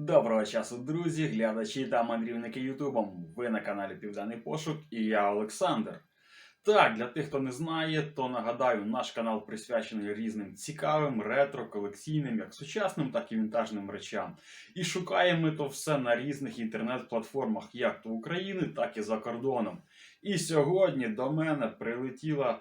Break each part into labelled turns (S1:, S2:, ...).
S1: Доброго часу, друзі, глядачі та мандрівники Ютубом. Ви на каналі Південний Пошук і я Олександр. Так, для тих, хто не знає, то нагадаю, наш канал присвячений різним цікавим, ретро, колекційним, як сучасним, так і вінтажним речам. І шукаємо то все на різних інтернет-платформах, як то України, так і за кордоном. І сьогодні до мене прилетіла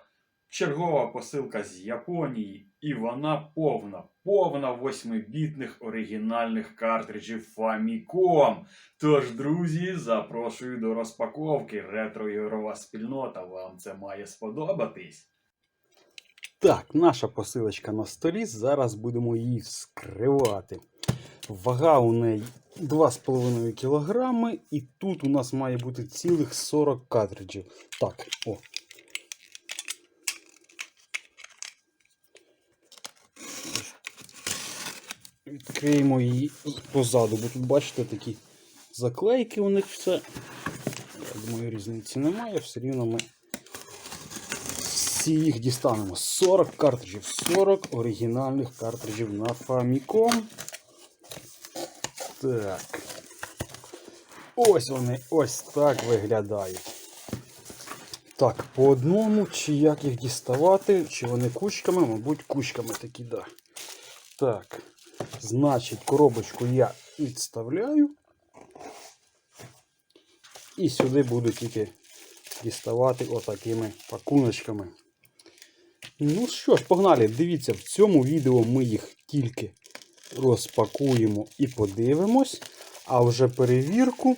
S1: чергова посилка з Японії, і вона повна, повна восьмибітних оригінальних картриджів Famicom. Тож, друзі, запрошую до розпаковки. Ретро-ігрова спільнота. Вам це має сподобатись.
S2: Так, наша посилочка на столі. Зараз будемо її вскривати. Вага у неї 2,5 кг, і тут у нас має бути цілих 40 картриджів. Так, о. Відкриємо її позаду, бо тут бачите такі заклейки у них все. Я думаю, різниці немає, все рівно ми всі їх дістанемо. 40 картриджів, 40 оригінальних картриджів на Famicom. Так. Ось вони ось так виглядають. Так, по одному, чи як їх діставати, чи вони кучками, мабуть, кучками такі, да. Так. Значить, коробочку я відставляю. І сюди буду тільки діставати отакими пакуночками. Ну що ж, погнали, дивіться, в цьому відео ми їх тільки розпакуємо і подивимось. А вже перевірку.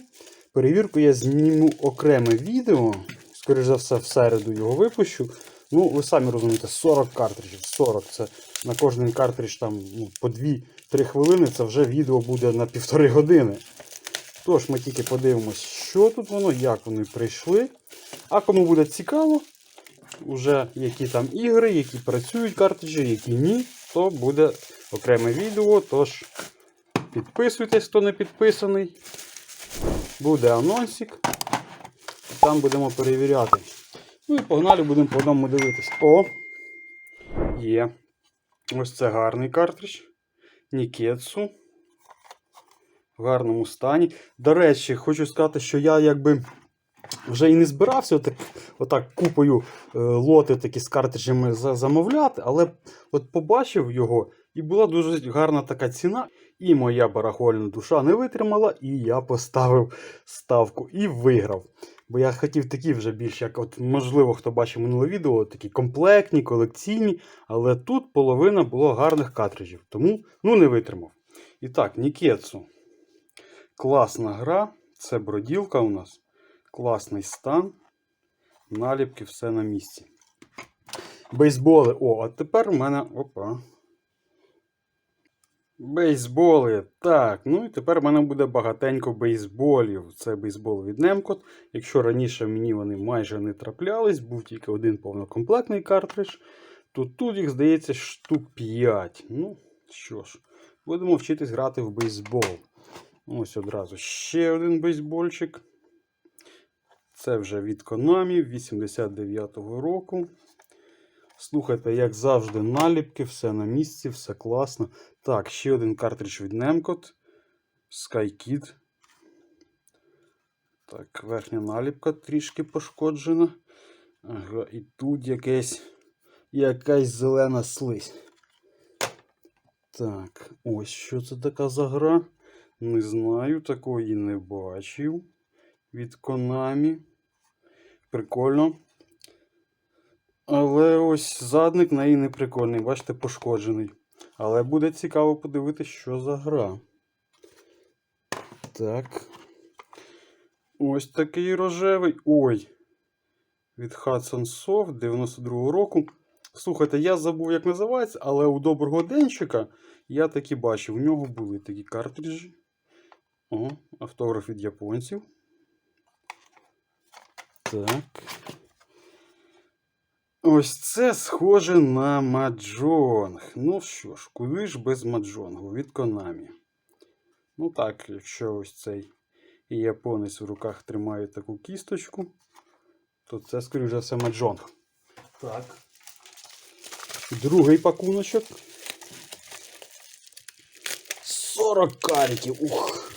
S2: Перевірку я зніму окреме відео. Скоріше за все, в середу його випущу. Ну, ви самі розумієте, 40 картриджів. 40 це на кожний картридж там ну, по 2-3 хвилини. Це вже відео буде на півтори години. Тож, ми тільки подивимось, що тут воно, як вони прийшли. А кому буде цікаво, уже які там ігри, які працюють картриджі, які ні, то буде окреме відео. Тож підписуйтесь, хто не підписаний. Буде анонсик. Там будемо перевіряти. Ну і погнали, будемо по одному дивитись. О! Є. Ось це гарний картридж. Нікетсу. В гарному стані. До речі, хочу сказати, що я якби вже і не збирався отак, отак купою е, лоти такі з картриджами за- замовляти, але от побачив його, і була дуже гарна така ціна. І моя барахольна душа не витримала, і я поставив ставку і виграв. Бо я хотів такі вже більш, як от, можливо, хто бачив минуле відео, такі комплектні, колекційні, але тут половина було гарних картриджів, тому ну, не витримав. І так, Нікетсу. Класна гра, це броділка у нас. Класний стан. Наліпки, все на місці. Бейсболи. О, а тепер у мене. Опа. Бейсболи. Так, ну і тепер в мене буде багатенько бейсболів. Це бейсбол від Немкот. Якщо раніше мені вони майже не траплялись, був тільки один повнокомплектний картридж, то тут їх, здається, штук 5. Ну, що ж, будемо вчитись грати в бейсбол. Ось одразу ще один бейсбольчик. Це вже від Konami 89-го року. Слухайте, як завжди, наліпки, все на місці, все класно. Так, ще один картридж від Nemcot. SkyKid. Так, верхня наліпка трішки пошкоджена. Ага, і тут якесь, якась зелена слизь. Так, ось що це така за гра. Не знаю, такої не бачив від Konami. Прикольно. Але ось задник на неї не прикольний, бачите, пошкоджений. Але буде цікаво подивитися, що за гра. Так. Ось такий рожевий. Ой. Від Hudson Soft 92 року. Слухайте, я забув, як називається, але у доброго денчика я таки бачив. У нього були такі картриджі. О, автограф від японців. Так. Ось це схоже на маджонг. Ну що ж, куди ж без маджонгу від Konami. Ну так, якщо ось цей японець в руках тримає таку кісточку, то це, скоріш за все, маджонг. Так. Другий пакуночок. 40 кариків. Ух.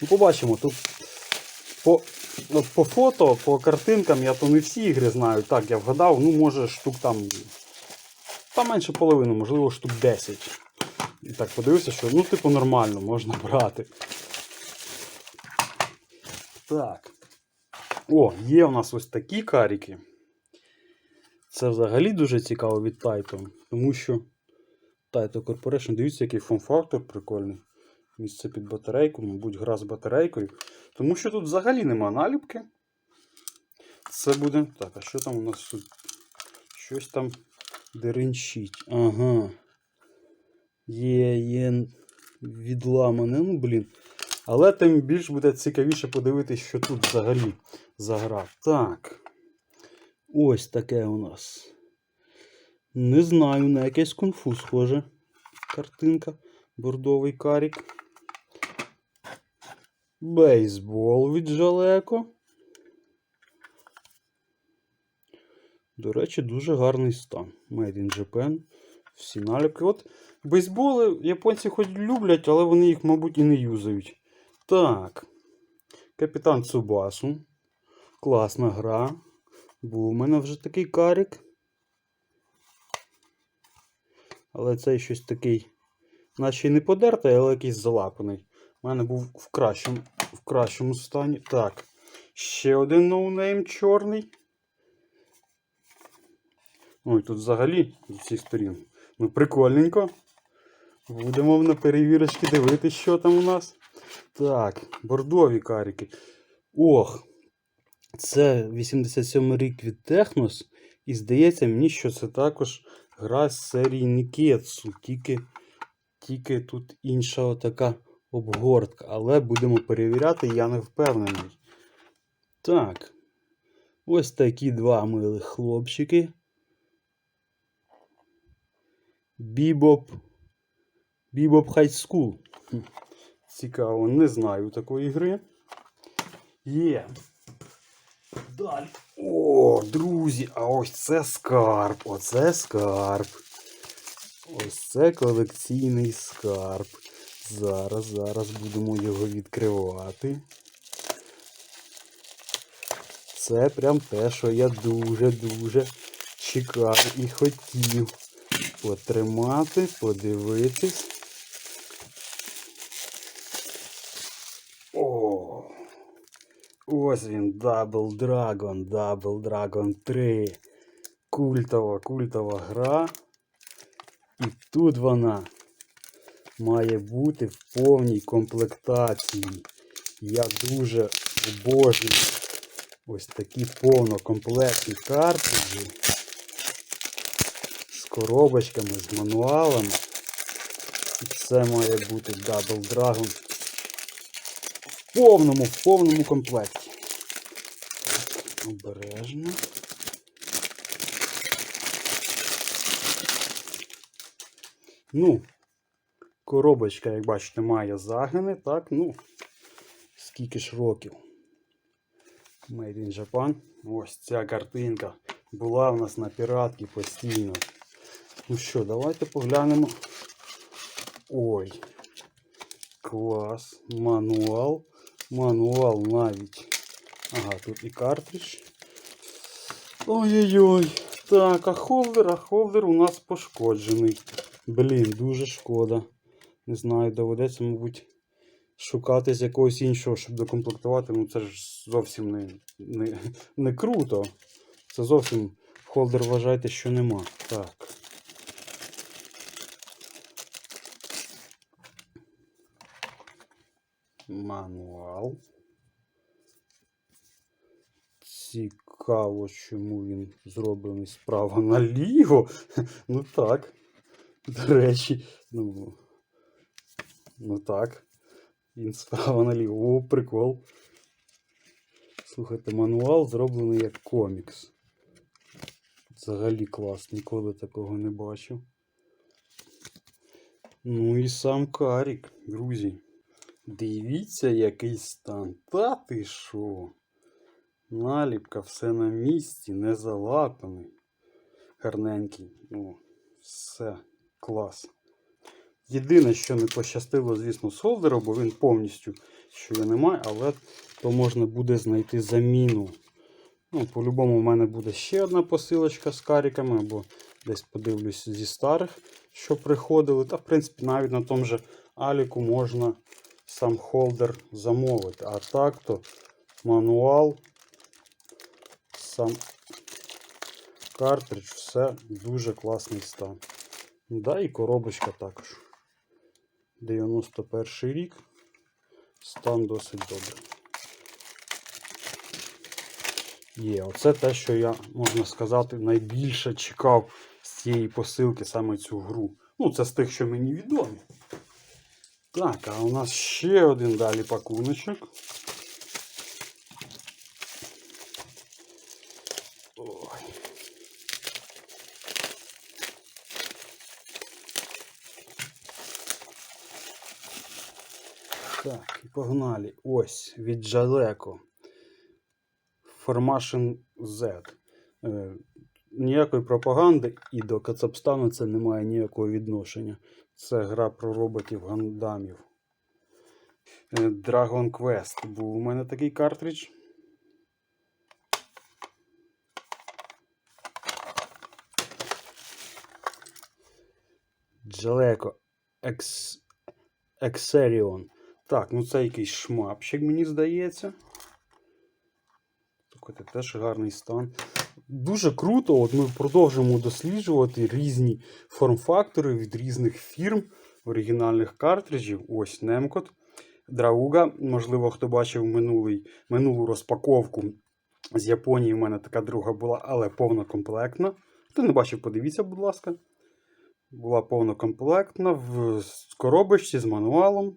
S2: Ну, побачимо. Тут по, от по фото, по картинкам я то не всі ігри знаю. Так, я вгадав, ну може штук там. Та менше половини, можливо, штук 10. І так подивився, що ну, типу, нормально, можна брати. Так. О, є у нас ось такі каріки. Це взагалі дуже цікаво від Taito, тому що Taito Corporation, дивіться, який форм-фактор прикольний. Місце під батарейку, мабуть, гра з батарейкою. Тому що тут взагалі нема наліпки. Це буде. Так, а що там у нас тут? Щось там деренчить. Ага. Є, є відламане. Ну, блін. Але тим більш буде цікавіше подивитися, що тут взагалі за гра. Так. Ось таке у нас. Не знаю, на якесь кунг-фу схоже. Картинка. Бордовий карік. Бейсбол від Жалеко. До речі, дуже гарний стан. Made in Japan. Всі наліпки. От бейсболи японці хоч люблять, але вони їх, мабуть, і не юзають. Так. Капітан Цубасу. Класна гра. Був у мене вже такий карік. Але цей щось такий, наче й не подертий, але якийсь залапаний. У мене був в кращому, в кращому стані. Так. Ще один ноунейм чорний. Ой, тут взагалі з усіх сторін. Ну, прикольненько. Будемо на перевірочки дивитися, що там у нас. Так, бордові карики. Ох, це 87 рік від Технос. І здається мені, що це також гра з серії Нікетсу. Тільки, тільки тут інша така обгортка. Але будемо перевіряти, я не впевнений. Так. Ось такі два милих хлопчики. Бібоп. Бібоп Хай Скул. Цікаво, не знаю такої гри. Є. Далі. О, друзі, а ось це скарб. Оце скарб. Ось це колекційний скарб. Зараз, зараз будемо його відкривати. Це прям те, що я дуже-дуже чекав і хотів потримати, подивитись. О! Ось він, Double Dragon, Double Dragon 3. Культова, культова гра. І тут вона має бути в повній комплектації. Я дуже обожнюю ось такі повнокомплектні картриджі з коробочками, з мануалами. І це має бути Double Dragon в повному, в повному комплекті. Так, обережно. Ну, коробочка, як бачите, має загини, так, ну, скільки ж років. Made in Japan. Ось ця картинка була в нас на піратці постійно. Ну що, давайте поглянемо. Ой. Клас. Мануал. Мануал навіть. Ага, тут і картридж. Ой-ой-ой. Так, а холдер, а холдер у нас пошкоджений. Блін, дуже шкода. Не знаю, доведеться, мабуть, шукати з якогось іншого, щоб докомплектувати. Ну це ж зовсім не, не, не круто. Це зовсім холдер вважайте, що нема. Так. Мануал. Цікаво, чому він зроблений справа наліво. Ну так. До речі, ну. Ну так. Він справа наліво. О, прикол. Слухайте, мануал зроблений як комікс. Взагалі клас, ніколи такого не бачив. Ну і сам карік, друзі. Дивіться, який стан. Та ти що? Наліпка, все на місці, не залапаний. Гарненький. Ну, все, клас. Єдине, що не пощастило, звісно, з холдером, бо він повністю що я немає, але то можна буде знайти заміну. Ну, по-любому, в мене буде ще одна посилочка з каріками, або десь подивлюсь зі старих, що приходили. Та, в принципі, навіть на тому же Аліку можна сам холдер замовити. А так то мануал, сам картридж, все дуже класний стан. Да, і коробочка також. 91 рік. Стан досить добрий. Є, оце те, що я, можна сказати, найбільше чекав з цієї посилки саме цю гру. Ну, це з тих, що мені відомі. Так, а у нас ще один далі пакуночок. Так, і погнали. Ось від Jaleco. Formation Z. Е, ніякої пропаганди і до Кацапстану це не має ніякого відношення. Це гра про роботів гандамів. Е, Dragon Quest. Був у мене такий картридж. Jaleco Ex... Exerion. Так, ну це якийсь шмапчик, мені здається. Слухайте, теж гарний стан. Дуже круто, от ми продовжуємо досліджувати різні форм-фактори від різних фірм оригінальних картриджів. Ось Немкот. Драуга. Можливо, хто бачив минулий, минулу розпаковку з Японії. У мене така друга була, але повнокомплектна. Хто не бачив, подивіться, будь ласка. Була повнокомплектна в коробочці з мануалом.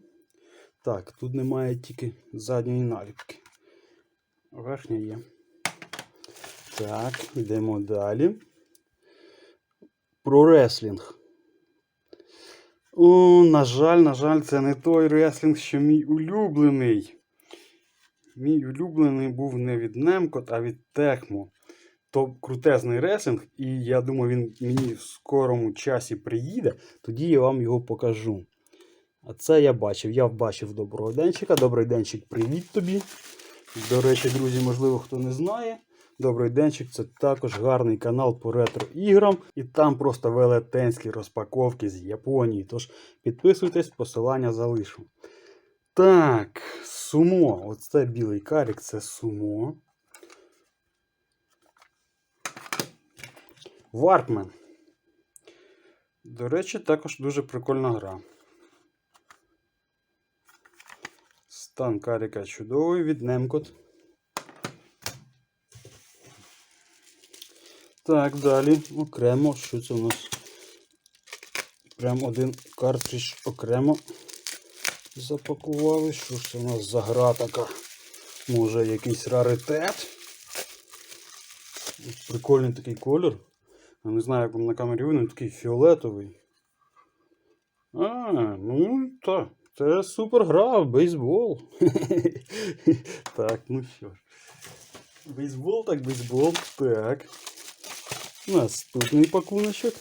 S2: Так, тут немає тільки задньої наліпки. Верхня є. Так, йдемо далі. Про реслінг. О, на жаль, на жаль, це не той реслінг, що мій улюблений. Мій улюблений був не від Немкот, а від Текмо. То крутезний реслінг, і я думаю, він мені в скорому часі приїде, тоді я вам його покажу. А це я бачив. Я бачив доброго денчика. Добрий денчик, привіт тобі. До речі, друзі, можливо, хто не знає. Добрий денчик це також гарний канал по ретро-іграм. І там просто велетенські розпаковки з Японії. Тож підписуйтесь, посилання залишу. Так, сумо. Оце білий карік, це сумо. Варпмен. До речі, також дуже прикольна гра. Стан каріка чудовий від Немкот. Так, далі окремо. Що це у нас? Прям один картридж окремо запакували. Що ж це у нас за гра така? Може якийсь раритет? Прикольний такий колір. Я не знаю, як вам на камері видно, він такий фіолетовий. А, ну так. Це супер гра в бейсбол. так, ну що ж. Бейсбол, так бейсбол. Так. Наступний пакуночок.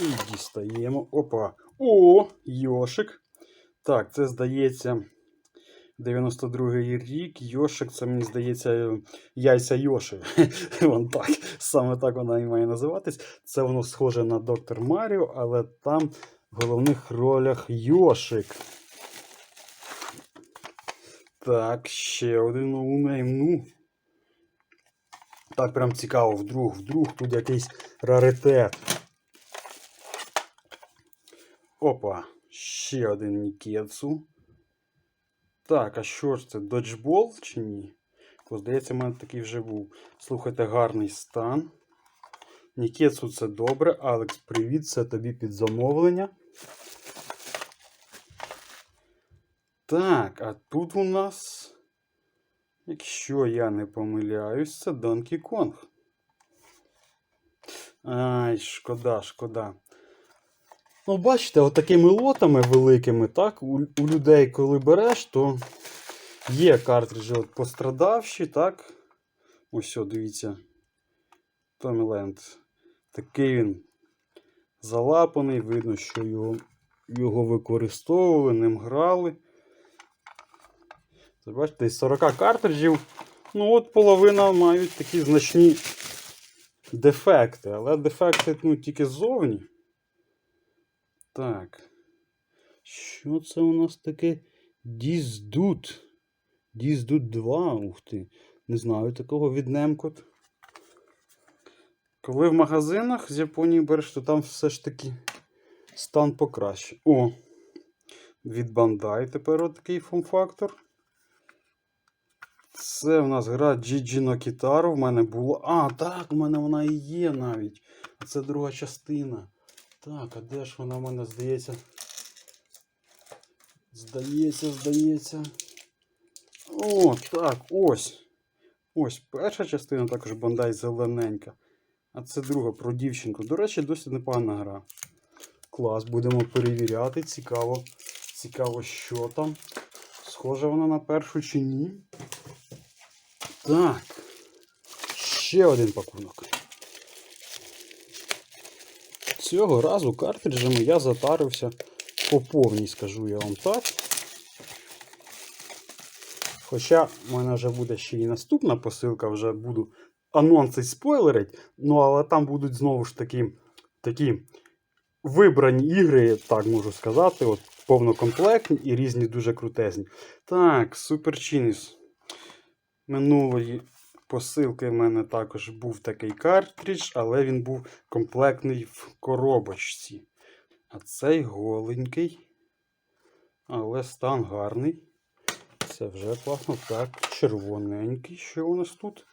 S2: І дістаємо. Опа. О, Йошик. Так, це здається. 92-й рік, Йошик, це мені здається, яйця Йоши. Вон так. Саме так вона і має називатись. Це воно схоже на Доктор Маріо, але там в головних ролях Йошик. Так, ще один ноунейм. Ну. Так прям цікаво, вдруг, вдруг тут якийсь раритет. Опа, ще один Нікетсу. Так, а що ж це? Доджбол чи ні? Бо, здається, в мене такий вже був. Слухайте, гарний стан. Нікетсу це добре. Алекс, привіт, це тобі під замовлення. Так, а тут у нас, якщо я не помиляюсь, це Donkey Kong. Ай, шкода, шкода. Ну, бачите, отакими лотами великими, так, у, у людей, коли береш, то є картриджі от пострадавші, так. Ось, о, дивіться. Томіленд. Такий він залапаний, видно, що його, його використовували, ним грали. Це бачите, із 40 картриджів. Ну от половина мають такі значні дефекти, але дефекти ну, тільки ззовні. Так. Що це у нас таке? Діздут. Діздут 2. Ух ти. Не знаю такого від Немкот. Коли в магазинах з Японії береш, то там все ж таки стан покраще. О! Від Bandai тепер отакий фон-фактор. Це в нас гра Gigi no Kitaro в мене була. А, так, у мене вона і є навіть. Це друга частина. Так, а де ж вона в мене здається? Здається, здається. О, так, ось. Ось перша частина також бандай зелененька. А це друга про дівчинку. До речі, досить непогана гра. Клас, будемо перевіряти. Цікаво. Цікаво, що там. Схожа вона на першу чи ні. Так. Ще один пакунок. Цього разу картриджами я затарився по повній, скажу я вам так. Хоча в мене вже буде ще і наступна посилка, вже буду анонси спойлерить, ну але там будуть знову ж таки такі вибрані ігри, так можу сказати, от повнокомплектні і різні дуже крутезні. Так, Super Chinis. Минулої посилки в мене також був такий картридж, але він був комплектний в коробочці. А цей голенький, але стан гарний. Це вже класно. Так, червоненький. Що у нас тут?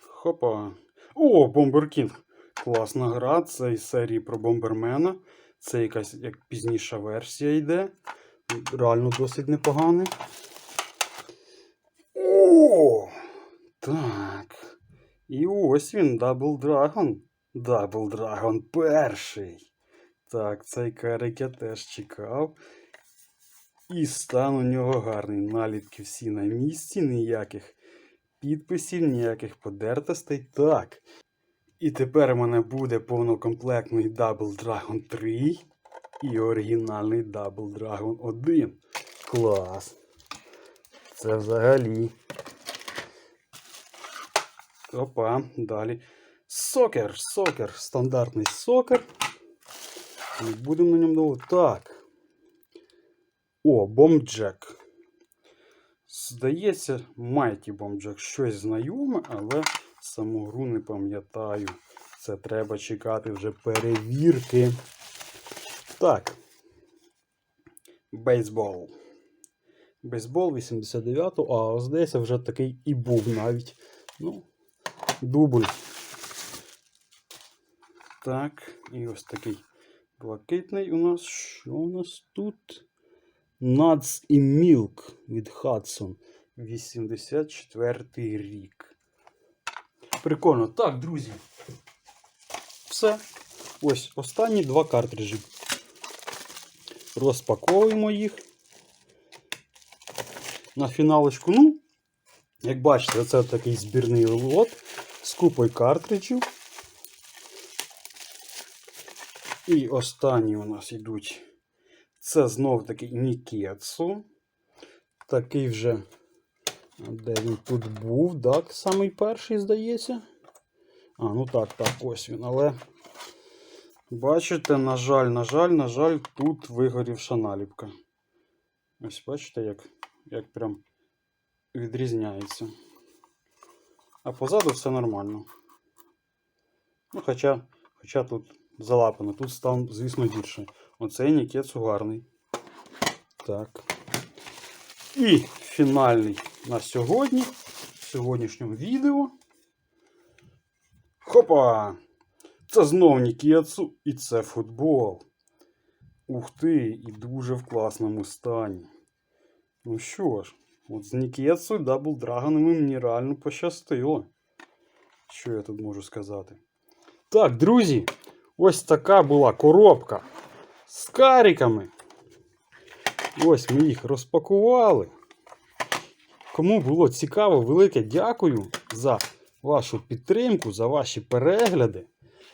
S2: Хопа. О, Бомберкінг. Класна гра. Це із серії про Бомбермена. Це якась як пізніша версія йде. Реально досить непоганий. О! Так. І ось він, Double Dragon. Double Dragon перший. Так, цей карик я теж чекав. І стан у нього гарний. Налітки всі на місці, ніяких підписів, ніяких подертостей. Так. І тепер у мене буде повнокомплектний Double Dragon 3 і оригінальний Double Dragon 1. Клас. Це взагалі. Опа, далі. Сокер, сокер, стандартний сокер. Не будемо на ньому довго. Так. О, бомбджек. Здається, Mighty Бомбджек щось знайоме, але саму гру не пам'ятаю. Це треба чекати вже перевірки. Так. Бейсбол. Бейсбол 89-го, а здається, вже такий і був навіть. Ну, дубль. Так, і ось такий блакитний у нас. Що у нас тут? Nuts і Milk від Hudson. 84 рік. Прикольно. Так, друзі. Все. Ось останні два картриджі. Розпаковуємо їх. На фіналочку. Ну, як бачите, це такий збірний лот купою картриджів. І останні у нас йдуть. Це знов таки Нікетсу. Такий вже, де він тут був, так, самий перший, здається. А, ну так, так, ось він. Але бачите, на жаль, на жаль, на жаль, тут вигорівша наліпка. Ось бачите, як, як прям відрізняється. А позаду все нормально. Ну, хоча, хоча тут залапано, тут стан, звісно, гірше. Оцей Нікетсу гарний. Так. І фінальний на сьогодні, в сьогоднішньому відео. Хопа! Це знов Нікетсу і це футбол. Ух ти, і дуже в класному стані. Ну що ж, от з Нікетсу і Дабл Драгонами мені реально пощастило. Що я тут можу сказати? Так, друзі, ось така була коробка з кариками. Ось ми їх розпакували. Кому було цікаво, велике дякую за вашу підтримку, за ваші перегляди.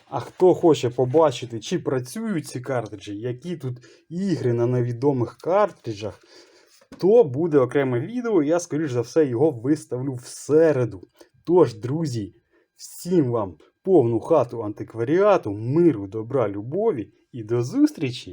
S2: А хто хоче побачити, чи працюють ці картриджі, які тут ігри на невідомих картриджах, то буде окреме відео. Я, скоріш за все, його виставлю в середу. Тож, друзі, всім вам повну хату антикваріату, миру, добра, любові і до зустрічі!